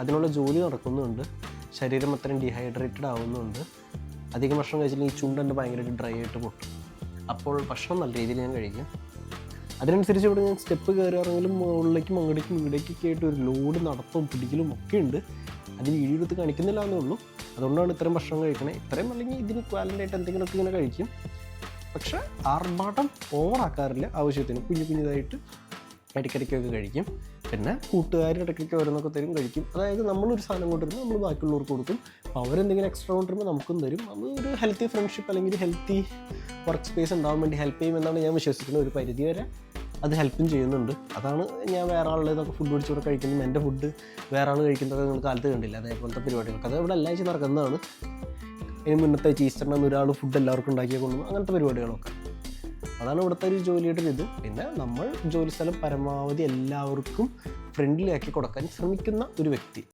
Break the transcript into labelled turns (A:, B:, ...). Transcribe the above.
A: അതിനുള്ള ജോലി നടക്കുന്നുണ്ട്. ശരീരം അത്രയും ഡീഹൈഡ്രേറ്റഡ് ആവുന്നുണ്ട്. അധികം ഭക്ഷണം കഴിച്ചില്ലെങ്കിൽ ഈ ചുണ്ടെന്റെ ഭയങ്കരമായിട്ട് ഡ്രൈ ആയിട്ട് പൊട്ടും. അപ്പോൾ ഭക്ഷണം നല്ല രീതിയിൽ ഞാൻ കഴിക്കും. അതിനനുസരിച്ച് ഇവിടെ ഞാൻ സ്റ്റെപ്പ് കയറുകയാണെങ്കിലും മുകളിലേക്കും അങ്ങടേക്കും ഇവിടേക്കൊക്കെ ആയിട്ട് ഒരു ലോഡ് നടത്തും പിടിക്കലും ഒക്കെ ഉണ്ട്. അത് വീഡിയോ എടുത്ത് കാണിക്കുന്നില്ല എന്നേ ഉള്ളൂ. അതുകൊണ്ടാണ് ഇത്രയും ഭക്ഷണം കഴിക്കണേ. ഇത്രയും അല്ലെങ്കിൽ ഇതിന് ക്വാലന്റായിട്ട് എന്തെങ്കിലുമൊക്കെ ഇങ്ങനെ കഴിക്കും. പക്ഷേ ആർഭാട്ടം ഓവറാക്കാറില്ല ആവശ്യത്തിന് കുഞ്ഞു കുഞ്ഞിതായിട്ട് ഇടയ്ക്കിടയ്ക്കൊക്കെ കഴിക്കും. പിന്നെ കൂട്ടുകാർ ഇടയ്ക്കൊക്കെ ഓരോന്നൊക്കെ തരും കഴിക്കും. അതായത് നമ്മളൊരു സാധനം കൊണ്ടുവരുമ്പോൾ നമ്മൾ ബാക്കിയുള്ളവർക്ക് കൊടുക്കും. അപ്പോൾ അവരെന്തെങ്കിലും എക്സ്ട്രാ കൊണ്ടുവരുമ്പോൾ നമുക്കും തരും. അത് ഒരു ഹെൽത്തി ഫ്രണ്ട്ഷിപ്പ് അല്ലെങ്കിൽ ഹെൽത്തി വർക്ക് സ്പേസ് ഉണ്ടാവാൻ വേണ്ടി ഹെൽപ്പ് ചെയ്യുമെന്നാണ് ഞാൻ വിശ്വസിക്കുന്നത് ഒരു പരിധി വരെ അത് ഹെൽപ്പും ചെയ്യുന്നുണ്ട്. അതാണ് ഞാൻ വേറെ ആളുടെ ഫുഡ് പിടിച്ചുകൂടെ കഴിക്കുന്നതും എന്റെ ഫുഡ് വേറെ ആൾ കഴിക്കുന്നതൊക്കെ നിങ്ങൾ കാലത്ത് കണ്ടില്ല? അതേപോലത്തെ പരിപാടികളൊക്കെ. അത് ഇവിടെ എല്ലാ ആഴ്ച നടക്കുന്നതാണ്. ഇനി മുന്നത്തെ ഈസ്റ്ററിന് ഒരാൾ ഫുഡ് എല്ലാവർക്കും ഉണ്ടാക്കിയ കൊണ്ടു അങ്ങനത്തെ പരിപാടികളൊക്കെ. അതാണ് ഇവിടുത്തെ ഒരു ജോലിയുടെ ഒരു ഇത്. പിന്നെ നമ്മൾ ജോലി സ്ഥലം പരമാവധി എല്ലാവർക്കും ഫ്രണ്ട്ലി ആക്കി കൊടുക്കാൻ ശ്രമിക്കുന്ന ഒരു വ്യക്തി.